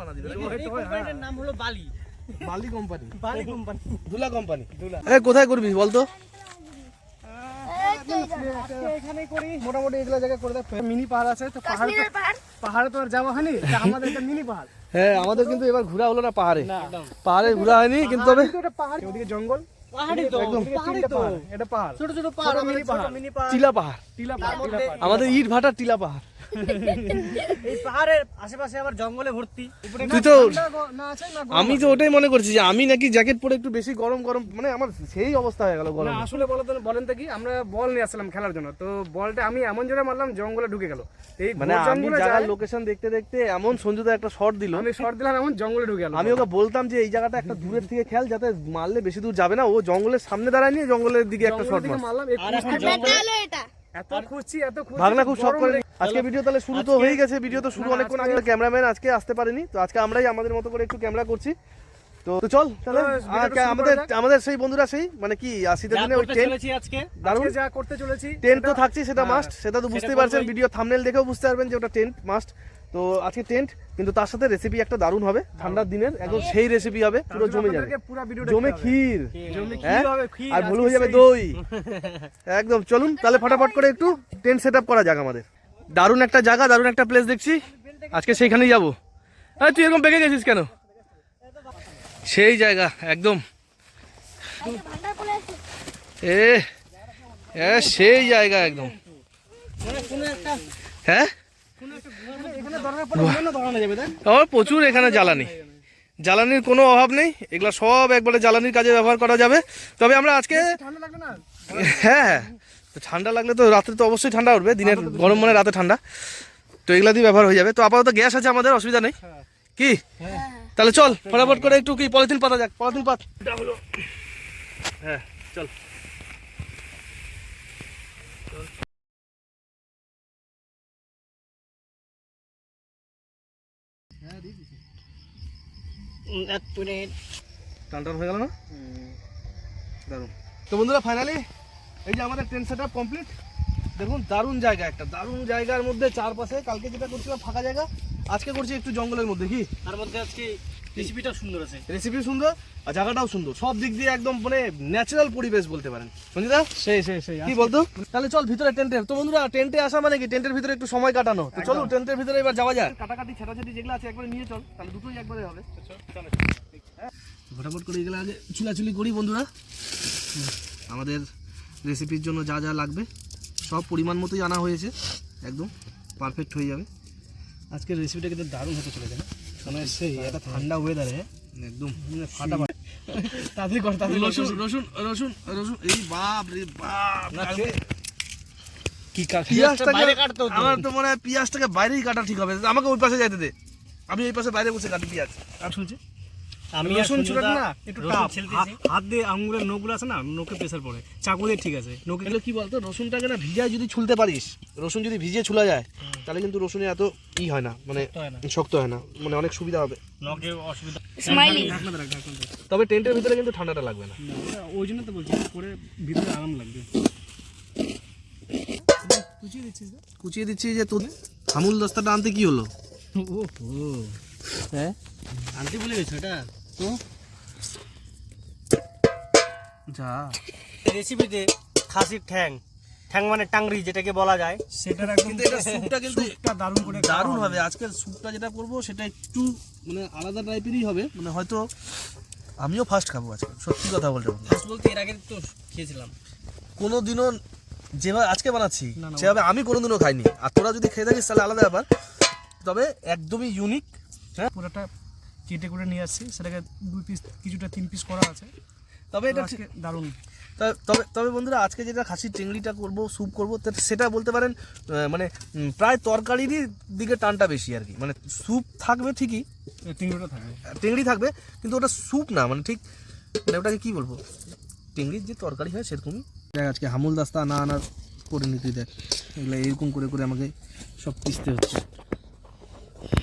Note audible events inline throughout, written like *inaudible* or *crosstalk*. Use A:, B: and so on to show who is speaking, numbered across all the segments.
A: বানা দিবে।
B: এই কোম্পানিটার নাম হলো বালি।
A: বালি কোম্পানি
B: বালি কোম্পানি
A: ধুলা কোম্পানি এ কোথায় করবি বলতো?
B: এখানে করি। মোটামুটি এগুলো জায়গায় করে দেয় মিনি পাহাড় আছে তো পাহাড় পাহাড়ে। তো আর যাওয়া হয়নি আমাদের একটা মিনি পাহাড়।
A: হ্যাঁ আমাদের কিন্তু এবার ঘোরা হলো না পাহাড়ে। পাহাড়ে ঘোরা হয়নি কিন্তু তবে
B: ওদিকে জঙ্গল
C: পাহাড় আমাদের
A: ইট ভাটার টিলা পাহাড়। *laughs*
C: এই পাহাড়ের আশেপাশে আবার জঙ্গলে ভর্তি। উপরে
A: তুই তো
B: না আছে না
A: আমি তো ওটাই মনে করছি যে আমি নাকি জ্যাকেট পরে একটু বেশি গরম গরম মানে আমার সেই অবস্থা হয়ে গেল গরম।
B: আসলে বলো তো বলেন তো কি আমরা বল নিয়ে আসলাম খেলার জন্য। তো বলটা আমি এমন জোরে মারলাম জঙ্গলে ঢুকে গেল। এই
A: মানে আমি জায়গার লোকেশন দেখতে দেখতে এমন সঞ্জুদা একটা শট দিল।
B: আমি শর্ট দিলাম এমন জঙ্গলে ঢুকে গেল।
A: আমি ওকে বলতাম যে এই জায়গাটা একটা দূরের থেকে খেল যাতে মারলে বেশি দূর যাবে না। ও জঙ্গলের সামনে দাঁড়ায় নিয়ে জঙ্গলের দিকে একটা শট
B: মারলাম এত এত
A: ভাগনা খুব শখ করে আজকে ভিডিও তাহলে শুরু তো হয়ে গেছে ভিডিও তো শুরু অনেকক্ষণ আগে ক্যামেরাম্যান আজকে আসতে পারেনি তো আজকে আমরাই আমাদের মতো করে একটু ক্যামেরা করছি। তো চল তাহলে আমাদের আমাদের সেই বন্ধুরা সেই মানে কি আশিতে
C: যা
A: দিনে ওই
C: করতে
A: টেন্ট
C: চলেছি আজকে।
A: দারুণ।
B: যা করতে চলেছি
A: টেন্ট তো
B: সেটা-
A: সেটা
B: হ্যাঁ,
A: মাস্ট সেটা তো বুঝতেই পারছেন ভিডিও থামনেল দেখেও বুঝতে পারবেন যে ওটা টেন্ট মাস্ট তো আজকে টেন্ট কিন্তু তার সাথে রেসিপি একটা দারুণ হবে। ঠান্ডার দিনের একদম সেই রেসিপি হবে পুরো জমে যাবে। জমে ক্ষীর।
B: জমে
A: হ্যাঁ? আর ভুল হয়ে যাবে দই। একদম চলুন তাহলে ফটাফট করে একটু টেন্ট সেট আপ করা যাক আমাদের। দারুণ একটা জায়গা দারুণ একটা প্লেস দেখছি। আজকে সেইখানেই যাব। আরে তুই এরকম পেকে গেছিস কেন? সেই জায়গা একদম। এ এ সেই জায়গা একদম। হ্যাঁ
B: এখানে দরকার পড়লে অন্য দোকানে যাবে তাই
A: আমার প্রচুর এখানে জ্বালানি। জ্বালানির কোনো অভাব নেই এগুলো সব একবারে জ্বালানির কাজে ব্যবহার করা যাবে। তবে আমরা আজকে
B: ঠান্ডা লাগবে না?
A: হ্যাঁ হ্যাঁ। তো ঠান্ডা লাগলে তো রাত্রে তো অবশ্যই ঠান্ডা উঠবে দিনের গরম মানে রাতে ঠান্ডা। তো এগুলা দিয়ে ব্যবহার হয়ে যাবে। তো আপাতত গ্যাস আছে আমাদের অসুবিধা নেই। কি? তাহলে চল ফটাফট করে একটু কি পলিথিন পাতা যাক পলিথিন পাত। হ্যাঁ চল।
C: এক মিনিট।
A: টান টান হয়ে গেল না? দারুণ। তো বন্ধুরা ফাইনালি এই যে আমাদের ট্রেন সেট কমপ্লিট দেখুন দারুণ জায়গা একটা দারুণ জায়গার মধ্যে চারপাশে কালকে যেটা করছিলাম ফাঁকা জায়গা আজকে করছি একটু জঙ্গলের মধ্যে কি?
C: তার মধ্যে আজকে রেসিপিটা সুন্দর আছে।
A: রেসিপি সুন্দর আর জায়গাটাও সুন্দর। সব দিক দিয়ে একদম মানে ন্যাচারাল পরিবেশ বলতে পারেন। সঞ্জিদা
B: সেই সেই সেই
A: কি বলতো? তাহলে চল ভিতরে টেন্টে। তো বন্ধুরা টেন্টে আসা মানে কি? টেন্টের ভিতরে একটু সময় কাটানো। তো চলো টেন্টের ভিতরে এবার যাওয়া যায় কাটাকাটি ছেটাছেটি যেগুলো আছে একবারে নিয়ে চল। তাহলে দুটোই একবারে হবে। হ্যাঁ। ফটাফট করে এগুলো আগে চুলাচুলি করি বন্ধুরা। আমাদের রেসিপির জন্য যা যা লাগবে সব পরিমাণ মতোই আনা হয়েছে। একদম পারফেক্ট হয়ে যাবে।
B: আজকের রেসিপিটা কিন্তু দারুণ হতে চলেছে না? মানে সেই এটা ঠান্ডা ওয়েদারে
A: একদম।
B: ফাটা তাড়াতাড়ি কর তাড়াতাড়ি
A: রসুন রসুন রসুন রসুন এই বাপ রে বাপ।
B: কি
C: বাইরে কাটতো
A: আমার তো মনে হয় পিঁয়াজটাকে বাইরেই কাটা ঠিক হবে। আমাকে ওই পাশে যাইতে দে। আমি এই পাশে বাইরে বসে কাটি পিঁয়াজ।
B: আর শুনছি।
C: আমি
B: রসুন না একটু হাত দিয়ে আঙুলের নখগুলো আছে না নোকে প্রেসার পড়ে। চাকু দিয়ে ঠিক আছে নোকে
A: এগুলো কি বলতো রসুনটাকে না ভিজায় যদি ছুলতে পারিস রসুন যদি ভিজিয়ে ছুলা যায় তাহলে কিন্তু রসুনে এত ই হয় না মানে শক্ত হয় না। মানে অনেক সুবিধা হবে।
C: নখে অসুবিধা।
A: তবে টেন্টের ভিতরে কিন্তু ঠান্ডাটা লাগবে না।
B: ওই জন্য তো বলছি পরে ভিতরে আরাম লাগবে। কুচিয়ে দিচ্ছিস
A: কুচিয়ে যে তোর হামুল দস্তাটা আনতে কি হলো?
B: ও
A: হ্যাঁ?
C: আনতে ভুলে গেছো এটা?
A: তো যা।
C: রেসিপিতে খাসির ঠ্যাং। ঠ্যাং মানে টাংরি যেটাকে বলা যায়।
B: সেটার একদম
A: কিন্তু এটা স্যুপটা কিন্তু
B: স্যুপটা দারুণ করে
A: দারুণ হবে। আজকের স্যুপটা যেটা করব সেটা একটু মানে আলাদা টাইপেরই হবে। মানে হয়তো আমিও ফার্স্ট খাব আজকে। সত্যি কথা বলতে বলতে।
C: ফার্স্ট বলতে এর আগে তো খেয়েছিলাম।
A: কোনো দিনও যেভাবে আজকে বানাচ্ছি সেভাবে আমি কোনোদিনও খাইনি। আর তোরা যদি খেয়ে থাকিস তাহলে আলাদা ব্যাপার। তবে একদমই ইউনিক হ্যাঁ?
B: পুরোটা কেটে করে নিয়ে আসছি সেটাকে দুই পিস কিছুটা তিন পিস করা আছে।
A: তবে এটা
B: দারুণ।
A: তা- তবে তবে বন্ধুরা আজকে যেটা খাসির চিংড়িটা করব স্যুপ করব সেটা বলতে পারেন মানে প্রায় তরকারিরই দিকে টানটা বেশি আর কি। মানে স্যুপ থাকবে ঠিকই
B: চিংড়িটা থাকবে।
A: চিংড়ি থাকবে কিন্তু ওটা স্যুপ না মানে ঠিক মানে ওটাকে কী বলব? চিংড়ির যে তরকারি হয় সেরকমই। দেখ আজকে হামুল দাস্তা না আনার করে নিতে দেখ। এগুলো এরকম করে করে আমাকে সব পিসতে হচ্ছে।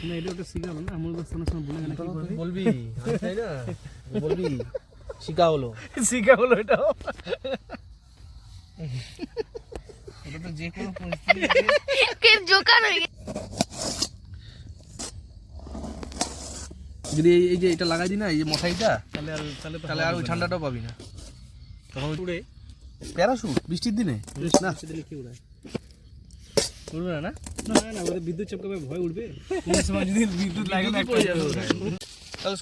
B: না এটা ওটা শিখাবো না আমল সময় বলে গেলে
A: বলবি তাই না বলবি শিকা হলো।
B: শিখা হলো এটাও।
A: এটা তো যে কোনো পরিস্থিতি
D: কে জোকার হয়ে গেছে?
A: যদি এই- যে এটা লাগাই দিই না এই যে মশারিটা
C: তাহলে আর তাহলে
A: তাহলে আর ওই ঠান্ডাটাও পাবি না।
C: তখন উড়ে।
A: প্যারাশুট বৃষ্টির দিনে? না
C: দিলে কি উড়ায়?
A: উড়বে না? না
C: না না ওদের বিদ্যুৎ চমকাবে ভয় উঠবে। কোন সময় যদি বিদ্যুৎ লাগে না
A: পড়ে যাবে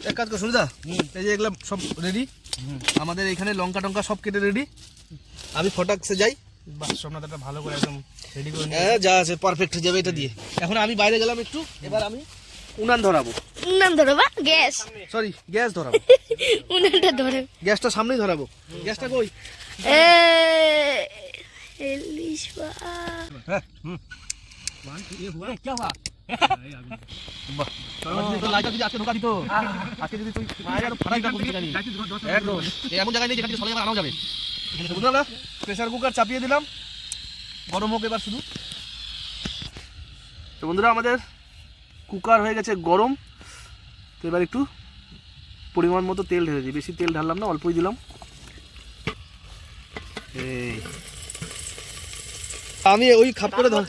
A: এক কাজ কর সুবিধা এই যে এগুলো সব রেডি আমাদের এখানে লঙ্কা টঙ্কা সব কেটে রেডি আমি ফটাকসে যাই।
C: বাস সোমনাথটা ভালো করে একদম রেডি করে
A: হ্যাঁ যা আছে পারফেক্ট হয়ে যাবে এটা দিয়ে। এখন আমি বাইরে গেলাম একটু এবার আমি উনান ধরাবো।
D: উনান ধরো বা গ্যাস।
A: সরি গ্যাস ধরাবো।
D: উনানটা ধরো।
A: গ্যাসটা সামনেই ধরাবো। গ্যাসটা কই?
D: এ ইলিশ
A: প্রেশার কুকার চাপিয়ে দিলাম। গরম হোক এবার শুধু। তো বন্ধুরা আমাদের কুকার হয়ে গেছে গরম। তো এবার একটু পরিমাণ মতো তেল ঢেলে বেশি তেল ঢাললাম না অল্পই দিলাম। এই। আমি ওই খাপ করে ধর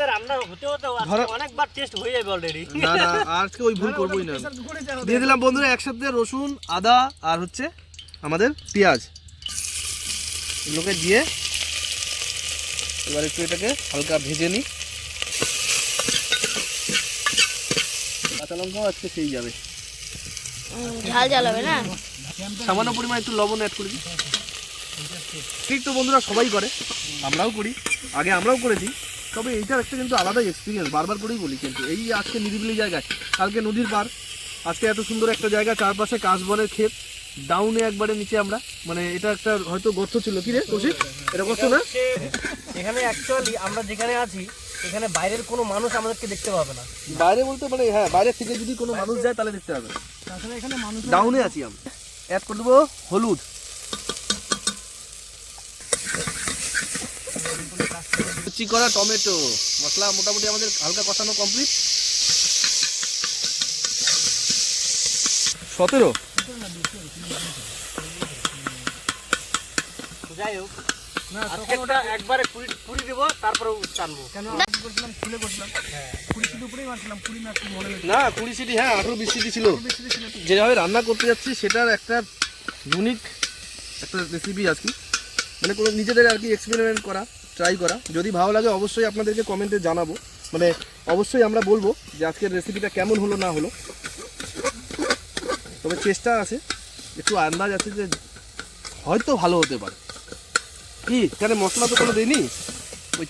C: অনেকবার টেস্ট হয়ে যাবে অলরেডি
A: না না আজকে ওই ভুল করবোই না। দিয়ে দিলাম বন্ধুরা একসাথে রসুন আদা আর হচ্ছে আমাদের পেঁয়াজ। এগুলোকে দিয়ে এবার একটু এটাকে হালকা ভেজে নিই। কাঁচা লঙ্কাও আজকে সেই যাবে।
D: ঝাল ঝাল হবে না?
A: সামান্য পরিমাণ একটু লবণ অ্যাড করে দিই। ঠিক তো বন্ধুরা সবাই করে। আমরাও করি। আগে আমরাও করেছি। তবে এইটার একটা কিন্তু আলাদা এক্সপিরিয়েন্স বারবার করেই বলি কিন্তু। এই আজকে নিরিবিলি জায়গায় কালকে নদীর পার আজকে এত সুন্দর একটা জায়গা চারপাশে কাশবনের ক্ষেত। ডাউনে একবারে নিচে আমরা। মানে এটা একটা হয়তো গর্ত ছিল। কি রে কৌশিক? এটা গর্ত না?
C: এখানে অ্যাকচুয়ালি আমরা যেখানে আছি এখানে বাইরের কোনো মানুষ আমাদেরকে দেখতে পাবে না।
A: বাইরে বলতে মানে হ্যাঁ বাইরে থেকে যদি কোনো মানুষ যায় তাহলে দেখতে পাবে।
B: আসলে এখানে মানুষ
A: ডাউনে আছি আমরা। অ্যাড করে দেবো হলুদ। কুচি করা টমেটো। মশলা মোটামুটি আমাদের হালকা কষানো কমপ্লিট সতেরো?
C: যাই হোক আজকে ওটা একবারে পুরি পুরি দেবো তারপরে টানবো।
B: কেন? করছিলাম ফুলে করছিলাম কুড়ি সিটি উপরেই মারছিলাম কুড়ি মারছি মনে
A: না কুড়ি সিটি হ্যাঁ আঠেরো বিশ সিটি ছিল। যেভাবে রান্না করতে যাচ্ছি সেটার একটা ইউনিক একটা রেসিপি আজকে। মানে কোনো নিজেদের আর কি এক্সপেরিমেন্ট করা। ট্রাই করা। যদি ভালো লাগে অবশ্যই আপনাদেরকে কমেন্টে জানাব। মানে অবশ্যই আমরা বলব যে আজকের রেসিপিটা কেমন হলো না হলো। তবে চেষ্টা আছে একটু আন্দাজ আছে যে হয়তো ভালো হতে পারে। কি? এখানে মশলা তো কোনো দিইনি ওই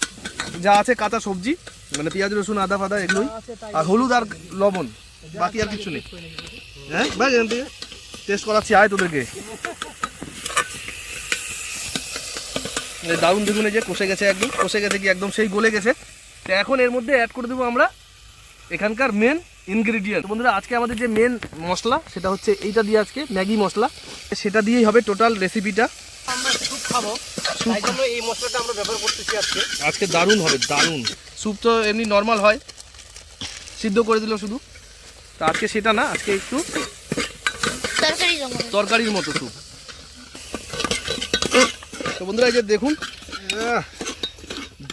A: যা আছে কাঁচা সবজি মানে পেঁয়াজ রসুন আদা ফাদা এগুলোই। আর হলুদ আর লবণ বাকি আর কিছু নেই। হ্যাঁ? ভাই এখান থেকে টেস্ট করাচ্ছি আয় তোদেরকে এই দারুণ দেখুন এই যে কষে গেছে একদম কষে গেছে কি একদম সেই গলে গেছে। তো এখন এর মধ্যে অ্যাড করে দেবো আমরা এখানকার মেন ইনগ্রিডিয়েন্ট বন্ধুরা আজকে আমাদের যে মেন মশলা সেটা হচ্ছে এইটা দিয়ে আজকে ম্যাগি মশলা। সেটা দিয়েই হবে টোটাল রেসিপিটা
C: আমরা স্যুপ খাব। তাই জন্য এই মশলাটা আমরা ব্যবহার করতেছি আজকে।
A: আজকে দারুণ হবে দারুণ। স্যুপ তো এমনি নর্মাল হয়। সিদ্ধ করে দিল শুধু। তো আজকে সেটা না আজকে একটু
D: তরকারি
A: তরকারির মতো স্যুপ তো বন্ধুরা এই যে দেখুন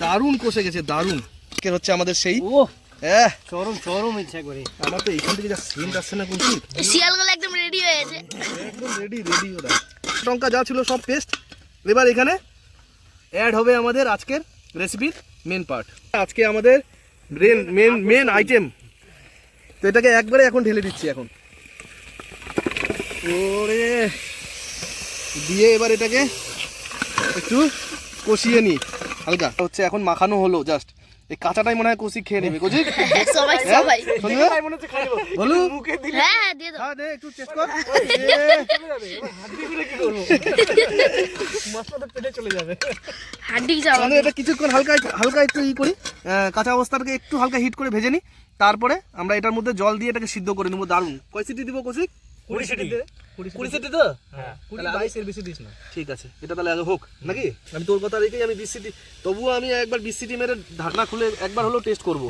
A: দারুণ কষে গেছে দারুণ। কে হচ্ছে আমাদের সেই?
C: ও
A: হ্যাঁ
C: চরম চরম ইচ্ছা করে
A: আমার তো এইখান থেকে যা সেন্ট আসছে না কুলসি
D: শিয়ালগুলো একদম রেডি হয়ে গেছে।
A: একদম রেডি রেডি ওরা। লঙ্কা যা ছিল সব পেস্ট এবার এখানে অ্যাড হবে আমাদের আজকের রেসিপির মেন পার্ট আজকে আমাদের মেন মেন মেন আইটেম তো এটাকে একবারে এখন ঢেলে দিচ্ছি এখন। ওরে দিয়ে এবার এটাকে একটু কষিয়ে নি হালকা। হচ্ছে এখন মাখানো হলো জাস্ট এই কাঁচাটাই মনে হয় কষি খেয়ে নেবে। কচি? *laughs*
D: সবাই সবাই।
A: বলু?
D: হ্যাঁ হ্যাঁ দিয়ে দাও।
A: হ্যাঁ দে একটু চেক কর।
C: মশলাটা পেটে চলে যাবে।
D: হাড্ডি যাও
A: তাহলে এটা কিছুক্ষণ হালকা হালকা একটু ই করি। কাঁচা অবস্থাটাকে একটু হালকা হিট করে ভেজে নিই তারপরে আমরা এটার মধ্যে জল দিয়ে এটাকে সিদ্ধ করে নেব। দারুণ। কয় সিটি দিব কৌশিক
C: কুড়ি সিটি
A: কুড়ি সিটি তো
C: হ্যাঁ।
B: কুড়ি
A: তাহলে
B: বাইশের বেশি দিস না।
A: ঠিক আছে এটা তাহলে আগে হোক নাকি? আমি তোর কথা রেখেই আমি বিশ সিটি তবুও আমি একবার বিশ সিটি মেরে ঢাকনা খুলে একবার হলেও টেস্ট করব।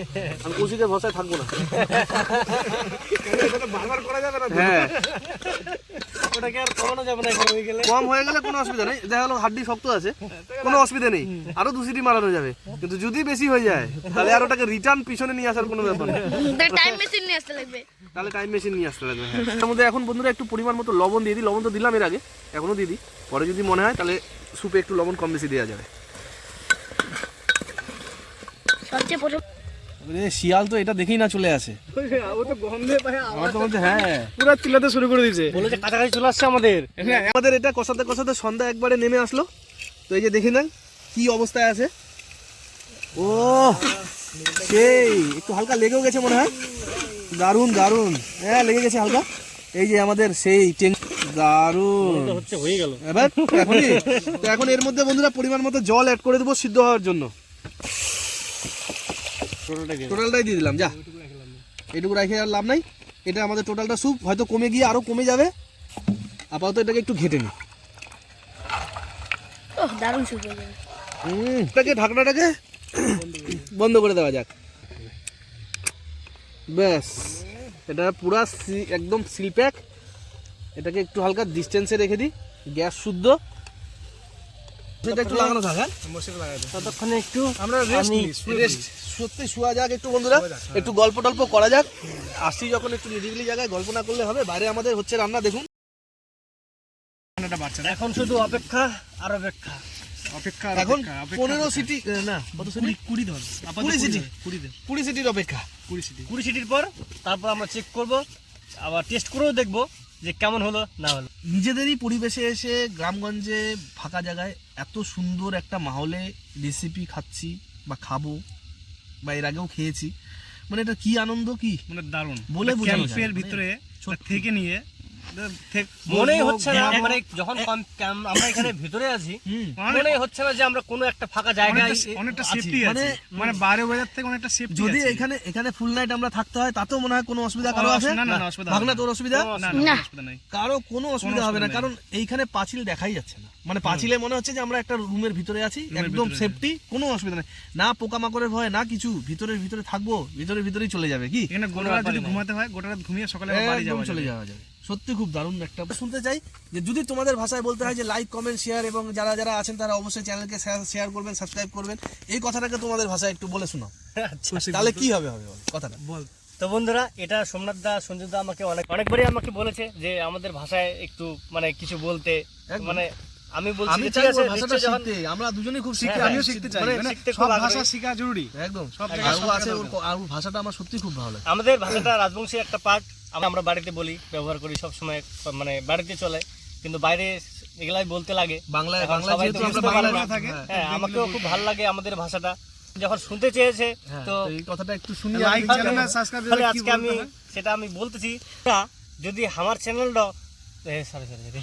A: আমি কৌশিকের ভরসায় থাকব না।
B: বারবার করা যাবে না
A: হ্যাঁ।
C: ওটাকে আর কমানো যাবে না হয়ে গেলে।
A: কম হয়ে গেলে কোনো অসুবিধা নেই দেখা গেলো হাড্ডি শক্ত আছে কোনো অসুবিধা নেই। আরও দু সিটি মারানো যাবে। কিন্তু যদি বেশি হয়ে যায় তাহলে আর ওটাকে রিটার্ন পিছনে নিয়ে আসার কোনো ব্যাপার নেই।
D: টাইম মেশিন নিয়ে আসতে লাগবে।
A: তাহলে টাইম মেশিন নিয়ে আসতে লাগবে হ্যাঁ। *laughs* তার মধ্যে এখন বন্ধুরা একটু পরিমাণ মতো লবণ দিয়ে দিই। লবণ তো দিলাম এর আগে এখনও দিয়ে দিই। পরে যদি মনে হয় তাহলে সুপে একটু লবণ কম বেশি দেওয়া যাবে।
D: সবচেয়ে প্রথম
A: শিয়াল তো এটা দেখেই না চলে আসে।
B: ও তো গন্ধে পায়
A: আমার তো বলছে হ্যাঁ।
B: পুরো চিল্লাতে শুরু করে দিয়েছে।
C: বলে যে কাছাকাছি চলে আসছে আমাদের।
A: আমাদের এটা কষাতে কষাতে সন্ধ্যা একবারে নেমে আসলো। তো এই যে দেখি নেন কি অবস্থায় আছে। ও সেই একটু হালকা লেগেও গেছে মনে হয়। দারুণ দারুণ হ্যাঁ লেগে গেছে হালকা। এই যে আমাদের সেই টেন দারুণ
C: হচ্ছে হয়ে গেল।
A: এবার এখনই তো এখন এর মধ্যে বন্ধুরা পরিমাণ মতো জল অ্যাড করে দেবো সিদ্ধ হওয়ার জন্য। টোটালটাই দিয়ে দিলাম। যা। এটুকু রেখে আর লাভ নাই। এটা আমাদের টোটালটা স্যুপ হয়তো কমে গিয়ে আরও কমে যাবে। আপাতত এটাকে একটু ঘেটে নি।
D: দারুণ শুরু হয়ে যাবে
A: হুম এটাকে ঢাকনাটাকে বন্ধ করে দেওয়া যাক। ব্যাস এটা পুরা একদম সিল প্যাক এটাকে একটু হালকা ডিস্টেন্সে রেখে দিই। গ্যাস শুদ্ধ। একটু লাগানো থাক হ্যাঁ?
C: ততক্ষণে একটু
A: আমরা রেস্ট রেস্ট সত্যি শোয়া যাক একটু বন্ধুরা। একটু গল্প টল্প করা যাক। আসছি যখন একটু নিরিবিলি জায়গায় গল্প না করলে হবে। বাইরে আমাদের হচ্ছে রান্না দেখুন।
C: এখন শুধু অপেক্ষা আর অপেক্ষা।
B: অপেক্ষা
A: এখন পনেরো সিটি না কত সিটি?
B: কুড়ি ধর।
A: কুড়ি সিটি।
B: কুড়ি
A: কুড়ি সিটির অপেক্ষা।
B: কুড়ি সিটি।
C: কুড়ি সিটির পর তারপর আমরা চেক করব আবার টেস্ট করেও দেখব যে কেমন হলো না হলো।
A: নিজেদেরই পরিবেশে এসে গ্রামগঞ্জে ফাঁকা জায়গায় এত সুন্দর একটা মাহলে রেসিপি খাচ্ছি বা খাব বা এর আগেও খেয়েছি মানে এটা কি আনন্দ কি?
B: মানে দারুণ।
A: বলে
B: ক্যাম্পের ভিতরে
A: সত্যি।
B: থেকে নিয়ে
C: মনেই হচ্ছে না মানে যখন আমরা এখানে ভিতরে আছি *laughs* মনেই হচ্ছে না যে আমরা কোনো একটা ফাঁকা জায়গায়
B: অনেকটা- সেফটি
A: মানে-
B: আছে। মানে বাইরে বাজার থেকে অনেকটা সেফটি
A: যদি এখানে এখানে ফুল নাইট আমরা থাকতে হয় তাতেও মনে হয় কোনো অসুবিধা কারও
B: কোনো
A: আছে?
B: অসুবিধা- না, না, না, অসুবিধা হবে
A: ভাগনা
B: না।
A: তোর অসুবিধা?
B: না।
A: কারও কোনো অসুবিধা হবে না কারণ এইখানে পাঁচিল দেখাই যাচ্ছে না। মানে পাঁচিলে মনে হচ্ছে যে আমরা একটা রুমের ভিতরে আছি একদম সেফটি কোনো অসুবিধা নেই। না পোকামাকড়ের ভয় না কিছু ভিতরের ভিতরে থাকব ভিতরের ভিতরেই চলে যাবে কি?
B: এখানে গোটা রাত যদি ঘুমাতে হয় গোটা রাত ঘুমিয়ে সকালে বাড়ি যাওয়া
A: চলে যাওয়া যাবে। সত্যি খুব দারুণ একটা শুনতে চাই যে যদি তোমাদের ভাষায় বলতে হয় যে লাইক কমেন্ট শেয়ার এবং যারা যারা আছেন তারা অবশ্যই চ্যানেলকে শেয়ার করবেন সাবস্ক্রাইব করবেন। এই কথাটাকে তোমাদের ভাষায় একটু বলে শোনাও। তাহলে কি হবে হবে কথাটা।
B: বল।
C: তো বন্ধুরা এটা সোমনাথ দা সঞ্জু দা আমাকে অনেক অনেকবারই আমাকে বলেছে যে আমাদের ভাষায় একটু মানে কিছু বলতে। মানে আমি বলছি
A: আমি
C: ঠিক আছে
A: ভাষাটা শিখতে। আমরা দুজনেই খুব
C: হ্যাঁ,
A: শিখতে
C: হ্যাঁ,
B: আমিও শিখতে চাই
C: মানে
B: মানে
C: শিখতে
B: সব ভাষা শেখা জরুরি।
A: একদম।
B: সব
A: আছে আর ভাষাটা আমার সত্যি খুব ভালো লাগে।
C: আমাদের ভাষাটা রাজবংশী একটা পার্ট। আমরা বাড়িতে বলি ব্যবহার করি সব সময় মানে বাড়িতে চলে কিন্তু বাইরে এগুলাই বলতে লাগে।
A: বাংলায় বাংলা যেহেতু আমরা।
B: থাকে।
A: হ্যাঁ,
C: আমাকেও খুব ভালো লাগে আমাদের ভাষাটা। যখন শুনতে চেয়েছে
A: হ্যাঁ,
C: তো
A: এই কথাটা একটু শুনি
B: লাইক চ্যানেল সাবস্ক্রাইব
C: তাহলে আজকে আমি সেটা আমি বলতেছি যদি আমার চ্যানেলটা সরি সরি সরি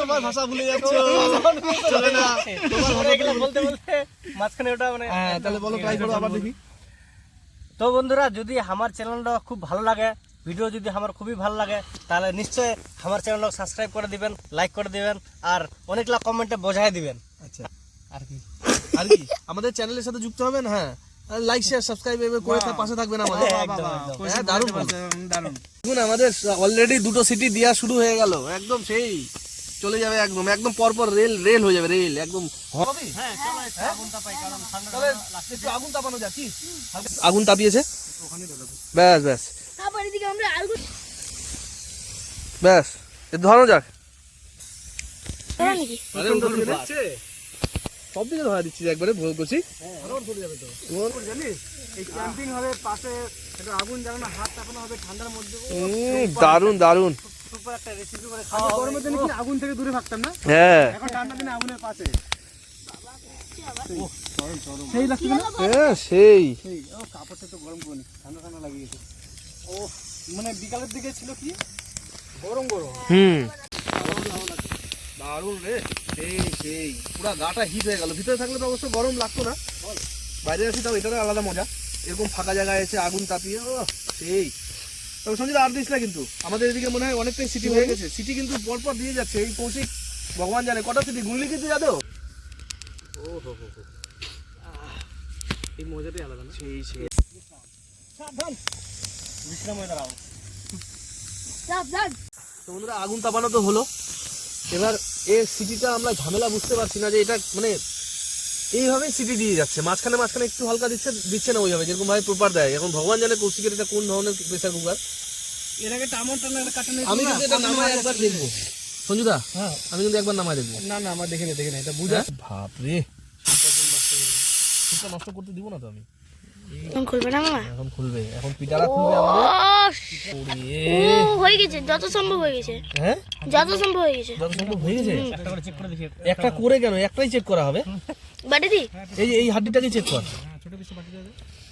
A: তোমার ভাষা ভুলে যাচ্ছ। চলে না। তোমার ভাষা
C: এগুলো বলতে বলতে মাঝখানে ওটা মানে
A: হ্যাঁ তাহলে বলো ট্রাই করো আবার দেখি।
C: তো বন্ধুরা যদি আমার চ্যানেলটা খুব ভালো লাগে ভিডিও যদি আমার খুবই ভালো লাগে তাহলে নিশ্চয়ই আমার চ্যানেলটা সাবস্ক্রাইব করে দিবেন লাইক করে দিবেন আর অনেকলা কমেন্টে বোঝাই দিবেন।
A: আচ্ছা।
C: আর কি?
A: আর কি? আমাদের চ্যানেলের সাথে যুক্ত হবেন? হ্যাঁ। লাইক শেয়ার সাবস্ক্রাইব এভাবে করে তার পাশে থাকবেন আমাদের।
C: একদম, একদম।
A: হ্যাঁ দারুণ।
B: দারুণ
A: দেখুন আমাদের অলরেডি দুটো সিটি দেওয়া শুরু হয়ে গেল। একদম সেই চলে যাবে একদম। একদম পরপর রেল রেল হয়ে যাবে রেল একদম
C: হ্যাঁ একটু আগুন
A: তাপানো কি? আগুন তাপিয়েছে? ব্যাস ব্যাস।
D: তারপর এদিকে আমরা আলু
A: ব্যাস এ ধরানো যাক।
D: ধরো
A: সব দিকে ধরা দিচ্ছি একবারে ভুল করছি।
B: জানিস? এই ক্যাম্পিং হবে পাশে একটা আগুন হাত হবে ঠান্ডার মধ্যে।
C: দারুণ
B: দারুণ দিনে কি আগুন থেকে দূরে থাকতাম না?
A: হ্যাঁ।
B: এখন ঠান্ডার দিনে আগুনের পাশে। সেই
A: হ্যাঁ সেই।
B: সেই ও কাপড়টা তো গরম করে ঠান্ডা ঠান্ডা লাগিয়ে গেছে ও মানে বিকালের দিকে ছিল কি? গরম গরম।
A: হুম। দারুণ রে। সেই সেই। পুরা গাটা হিট হয়ে গেল। ভিতরে থাকলে তো অবশ্য গরম লাগতো না। বাইরে আছি তাও এটারও আলাদা মজা। এরকম ফাঁকা জায়গায় এসে আগুন তাপিয়ে ও সেই। তবে সঞ্জিত আর দিস না কিন্তু। আমাদের এদিকে মনে হয় অনেকটাই সিটি হয়ে গেছে। সিটি কিন্তু পরপর দিয়ে যাচ্ছে। এই কৌশিক ভগবান জানে কটা সিটি গুনলি কিন্তু যাদো
B: এই মজাটাই আলাদা না?
A: সেই সেই।
C: বিশ্রাম হয়ে
A: তো বন্ধুরা আগুন তাপানো তো হলো। এবার এর সিটিটা আমরা ঝামেলা বুঝতে পারছি না যে এটা মানে এইভাবে সিটি দিয়ে যাচ্ছে। মাঝখানে মাঝখানে একটু হালকা দিচ্ছে দিচ্ছে না ওইভাবে যেরকম ভাবে প্রপার দেয়। এখন ভগবান জানে কৌশিকের এটা কোন ধরনের প্রেসার কুকার
B: এর আগে টামন টানা কাটানো
A: আমি কিন্তু এটা নামায় একবার দেখব। সঞ্জুদা
B: হ্যাঁ।
A: আমি কিন্তু একবার নামায় দেখব।
B: না না আমার দেখে নে দেখে নে এটা বুঝা
A: বাপ রে সুপটা নষ্ট করতে দিব না তো আমি।
D: এখন খুলবে না মামা?
A: এখন খুলবে এখন পিটারা খুলবে আমাদের।
D: হয়ে গেছে যত সম্ভব হয়ে গেছে।
A: হ্যাঁ?
D: যত সম্ভব হয়ে গেছে।
A: যত সম্ভব হয়ে গেছে?
C: একটা করে চেক করে দেখি।
A: একটা করে কেন? একটাই চেক করা হবে?
D: দি।
A: এই এই হাড্ডিটাকে চেক কর।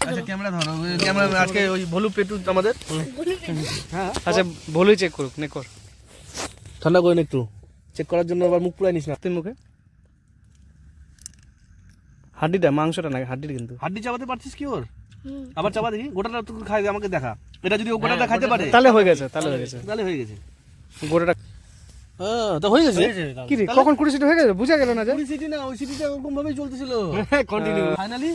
A: আচ্ছা ক্যামেরা ধরো ক্যামেরা আজকে ওই ভলু পেটু আমাদের।
B: আচ্ছা বলেই চেক করুক নে কর।
A: ঠান্ডা করে নে একটু। চেক করার জন্য আবার মুখ পুরাই নিস না।
B: তুই মুখে? হাড্ডিটা মাংসটা না হাড্ডিটা কিন্তু।
A: হাড্ডি চাবাতে পারছিস কি ওর? আবার চাবা দেখি গোটাটা তুই খাই আমাকে দেখা। এটা যদি ও গোটাটা খাইতে পারে।
B: তাহলে হয়ে গেছে তাহলে হয়ে গেছে।
A: তাহলে হয়ে গেছে।
B: গোটাটা
A: হ্যাঁ হয়ে গেছে?
B: কি রে কখন কুড়ি সিটি হয়ে গেছে? বুঝা গেল না যে।
A: কুড়ি সিটি না ওই সিটিটা ওরকম ভাবেই চলতেছিল
B: কন্টিনিউ
A: ফাইনালি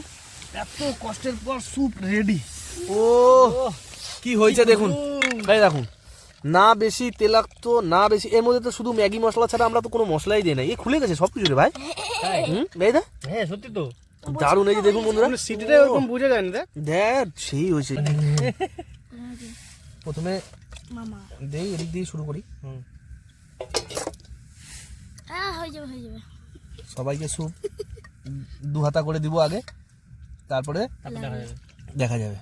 A: এত কষ্টের পর স্যুপ রেডি ও কি হয়েছে দেখুন। এই দেখুন। না বেশি তেলাক্ত না বেশি এর মধ্যে তো শুধু ম্যাগি মশলা ছাড়া আমরা তো কোনো মশলাই দিই না। এই খুলে গেছে সব কিছু রে ভাই হুম? দেখ
C: হ্যাঁ সত্যি তো।
A: দারুণ এই যে দেখুন বন্ধুরা।
B: সিটিটা ওরকম বুঝে যায় না দেখ।
A: দেখ সেই হয়েছে। প্রথমে
D: মামা।
A: দেই এদিক দিয়ে শুরু করি।
D: হ্যাঁ হয়ে যাবে হয়ে যাবে।
A: সবাইকে স্যুপ দু হাতা করে দিব আগে। তারপরে দেখা যাবে।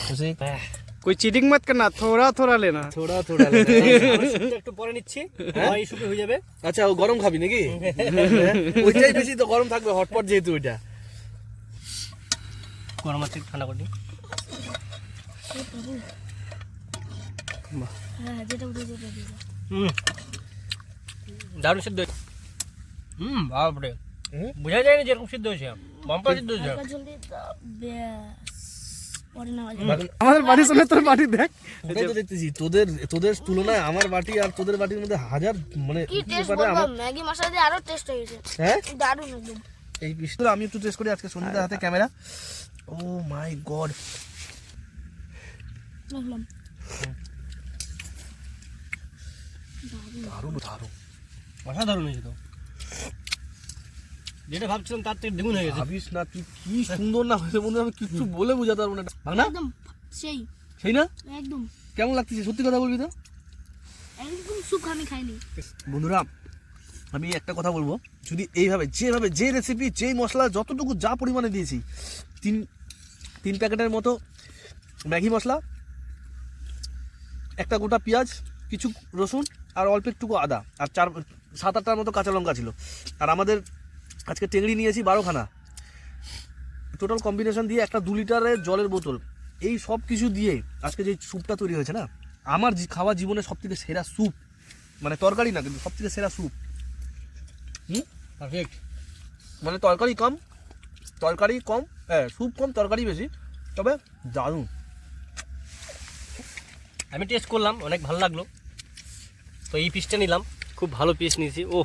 A: খুশি
B: कोई चीटिंग मत करना थोड़ा थोड़ा लेना
A: থোড়া থোড়া
C: আমি শুধু একটু পরে নিচ্ছি হয় শুধু হয়ে যাবে
A: আচ্ছা ও গরম খাবি নাকি ওইটাই বেশি তো গরম থাকবে হটপট যেহেতু ওইটা
C: গরম আছে ঠান্ডা করে দিই।
D: হ্যাঁ যেটা উঠে যেটা দিয়ে দাও।
C: হুম দারুণ সিদ্ধ হয়েছে হুম বাপরে বোঝা যায় না যেরকম সিদ্ধ হয়েছে বাম্পার সিদ্ধ হয়েছে
D: হালকা জল দিয়ে দাও ব্যাস পরে নেওয়া যাবে
B: আমাদের বাড়ির সামনে তোর বাড়ি দেখ।
A: ওটাই তো দেখতেছি তোদের তোদের তুলনায় আমার বাটি আর তোদের বাটির মধ্যে হাজার মানে
D: কি টেস্ট বলব? ম্যাগি মশলা দিয়ে আরও টেস্ট হয়ে গেছে।
A: হ্যাঁ?
D: দারুণ একদম।
A: এই পিস্তল আমি একটু টেস্ট করি আজকে সন্ধ্যার হাতে ক্যামেরা ও মাই গড দারুণ দারুণ।
C: অসাধারণ হয়েছে তো। যেটা ভাবছিলাম তার থেকে দ্বিগুণ হয়ে গেছে।
A: ভাবিস না তুই কি সুন্দর না হয়েছে বন্ধু আমি কিছু বলে বোঝাতে পারব না। বাংলা
D: একদম সেই।
A: সেই না?
D: একদম।
A: কেমন লাগতেছে? সত্যি কথা বলবি তো?
D: একদম সুখ আমি খাইনি।
A: বন্ধুরা আমি একটা কথা বলব। যদি এইভাবে যেভাবে যে রেসিপি যেই মশলা যতটুকু যা পরিমাণে দিয়েছি তিন তিন প্যাকেটের মতো ম্যাগি মশলা একটা গোটা পেঁয়াজ কিছু রসুন আর অল্প একটুকু আদা আর চার সাত আটটার মতো কাঁচা লঙ্কা ছিল। আর আমাদের আজকে টেংড়ি নিয়েছি বারোখানা। টোটাল কম্বিনেশন দিয়ে একটা দু লিটারের জলের বোতল। এই সব কিছু দিয়ে আজকে যে স্যুপটা তৈরি হয়েছে না আমার খাওয়া জীবনে সব থেকে সেরা স্যুপ মানে তরকারি না কিন্তু সব থেকে সেরা স্যুপ
C: পারফেক্ট
A: মানে তরকারি কম তরকারি কম হ্যাঁ স্যুপ কম তরকারি বেশি তবে দারুণ।
C: আমি টেস্ট করলাম অনেক ভালো লাগল। তো এই পিসটা নিলাম খুব ভালো পিস নিয়েছি ও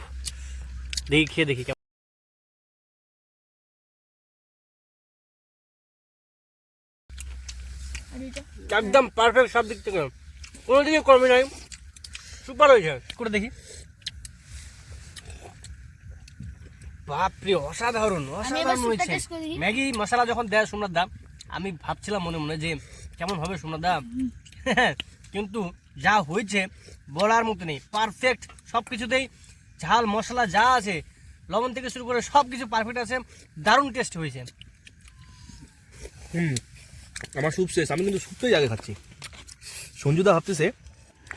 C: দেখি খেয়ে দেখি একদম পারফেক্ট সব দিক থেকে। কোনো দিকে কমে নাই। সুপার হয়েছে। করে দেখি। বাপরে অসাধারণ অসাধারণ হয়েছে। ম্যাগি মশলা যখন দেয় সোমনাথ দাম আমি ভাবছিলাম মনে মনে যে কেমন হবে সোমনাথ দাম। *laughs* কিন্তু যা হয়েছে বলার মতো নেই। পারফেক্ট সব কিছুতেই ঝাল মশলা যা আছে লবণ থেকে শুরু করে সব কিছু পারফেক্ট আছে। দারুণ টেস্ট হয়েছে।
A: হুম। আমার স্যুপ শেষ আমি কিন্তু স্যুপটাই আগে খাচ্ছি। সঞ্জুদা ভাবতেছে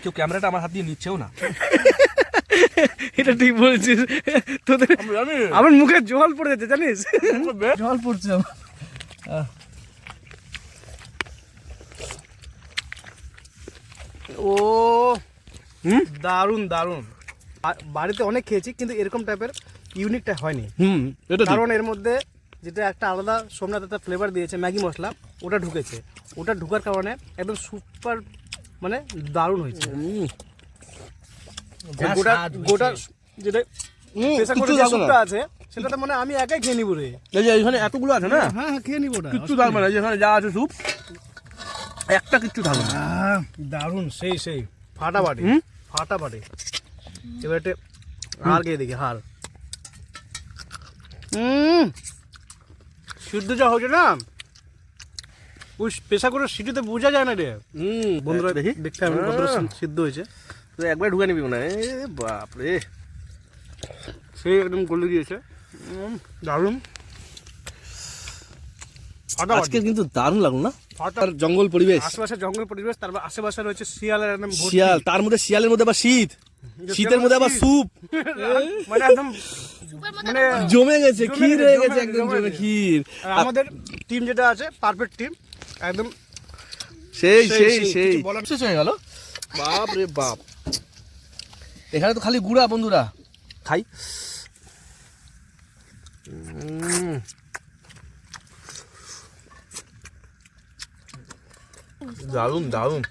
A: কেউ ক্যামেরাটা আমার হাত দিয়ে নিচ্ছেও না। *laughs*
B: এটা ঠিক বলছিস। তোদের আমার মুখে জল পড়ে যাচ্ছে জানিস? জল পড়ছে আমার। ও হুম? দারুণ দারুণ। বাড়িতে অনেক খেয়েছি কিন্তু এরকম টাইপের ইউনিকটা হয়নি।
A: হুম।
B: কারণ এর মধ্যে যেটা একটা আলাদা সোমনাথ একটা ফ্লেভার দিয়েছে ম্যাগি মশলা। ওটা ঢুকেছে। ওটা ঢুকার কারণে একদম সুপার মানে দারুণ হয়েছে। গোটা গোটা যেটা আছে সেটাতে মানে আমি একাই খেয়ে নিব রে।
A: এই যে এখানে এতগুলো আছে না?
B: হ্যাঁ হ্যাঁ খেয়ে নিব
A: কিচ্ছু থাকবে না। যেখানে যা আছে স্যুপ একটা কিচ্ছু থাকবে না।
B: দারুণ সেই সেই। ফাটাফাটি
A: হুম?
B: ফাটাফাটি। এবার একটা হার খেয়ে দেখি হার হুম। সিদ্ধ যা হয়েছে না? ওই পেশা করে সিটিতে বোঝা যায় না রে।
A: হুম
B: বন্ধুরা
A: দেখি।
B: দেখতে আমি
A: আহ।
B: সিদ্ধ হয়েছে।
A: তো একবার ঢুকে নিবি মনে হয়। এ বাপরে।
B: সেই একদম গলে দিয়েছে দারুণ।
A: আজকে কিন্তু দারুণ লাগল না? আর জঙ্গল পরিবেশ।
B: আশেপাশে জঙ্গল পরিবেশ তারপর আশেপাশে রয়েছে শিয়ালের একদম
A: শিয়াল তার মধ্যে শিয়ালের মধ্যে আবার শীত। শীতের মধ্যে আবার স্যুপ। *laughs*
B: মানে একদম মানে
A: জমে গেছে ক্ষীর হয়ে গেছে একদম
B: জমে
A: জমে ক্ষীর।
B: আমাদের টিম যেটা আছে পারফেক্ট টিম একদম
A: সেই
B: সেই,
A: সেই
B: বলার-
A: শেষ হয়ে গেল। বাপ রে বাপ। এখানে তো খালি গুড়া বন্ধুরা। খাই। উম। দারুণ দারুণ।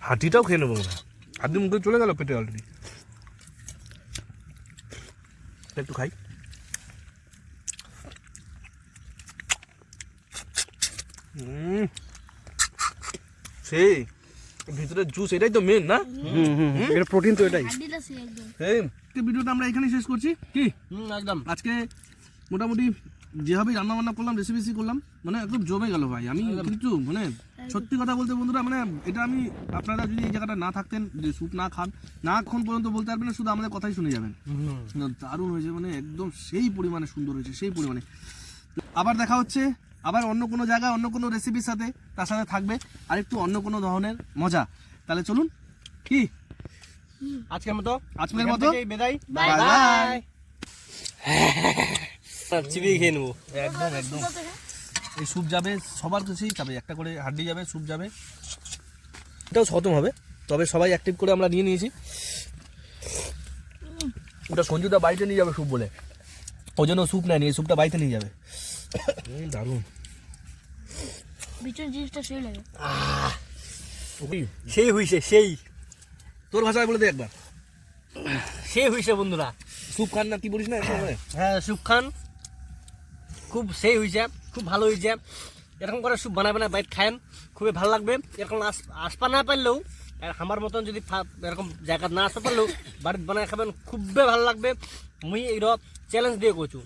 A: হাঁটিটাও খেয়ে নেব হাঁটি মুখে চলে গেল পেটে অলরেডি একটু খাই। সেই ভিতরে জুস এটাই তো মেন না?
B: হুম হুম এটা প্রোটিন তো এটাই।
D: হাড্ডিটা সে একদম।
A: এই ভিডিওটা আমরা এখানেই শেষ করছি। কি?
C: হুম একদম।
A: আজকে মোটামুটি যেভাবে রান্না বান্না করলাম রেসিপি করলাম মানে একদম জমে গেল ভাই। আমি কিন্তু মানে সত্যি কথা বলতে বন্ধুরা মানে এটা আমি আপনারা যদি এই জায়গাটা না থাকতেন যে স্যুপ না খান না এখন পর্যন্ত বলতে পারবেন না শুধু আমাদের কথাই শুনে যাবেন। না, দারুণ হয়েছে মানে একদম সেই পরিমাণে সুন্দর হয়েছে সেই পরিমাণে। আবার দেখা হচ্ছে আবার অন্য কোনো জায়গায় অন্য কোনো রেসিপির সাথে তার সাথে থাকবে। আর একটু অন্য কোনো ধরনের মজা। তাহলে চলুন কি?
C: আজকের মতো
A: আজকের মতো
C: বিদায়।
A: Bye bye.
C: চিবিয়ে খেয়ে নেব।
A: একদম একদম। এই স্যুপ যাবে সবার কাছেই যাবে একটা করে হাড্ডি যাবে স্যুপ যাবে। এটাও খতম হবে তবে সবাই অ্যাক্টিভ করে আমরা নিয়ে নিয়েছি। ওটা সঞ্জুদা বাড়িতে নিয়ে যাবে স্যুপ বলে। ওই জন্য স্যুপ নেয়নি এই স্যুপটা বাড়িতে নিয়ে যাবে। দারুণ।
D: বিচুন জিনিসটা সেই লাগে।
C: সেই হইছে সেই।
A: তোর ভাষায় বলে দে একবার।
C: সেই হইছে বন্ধুরা।
A: স্যুপ খান না কি বলিস না?
C: হ্যাঁ? স্যুপ খান। খুব সেই হয়েছে খুব ভালো হয়েছে এরকম করে স্যুপ বানায় বানায় বাইট খায়েন খুবই ভালো লাগবে। এরকম আস- আসপা না পারলেও আর আমার মতন যদি এরকম জায়গা না আসতে পারলেও বাড়িতে বানায় খাবেন খুবই ভালো লাগবে। মুই এই চ্যালেঞ্জ দিয়ে করছু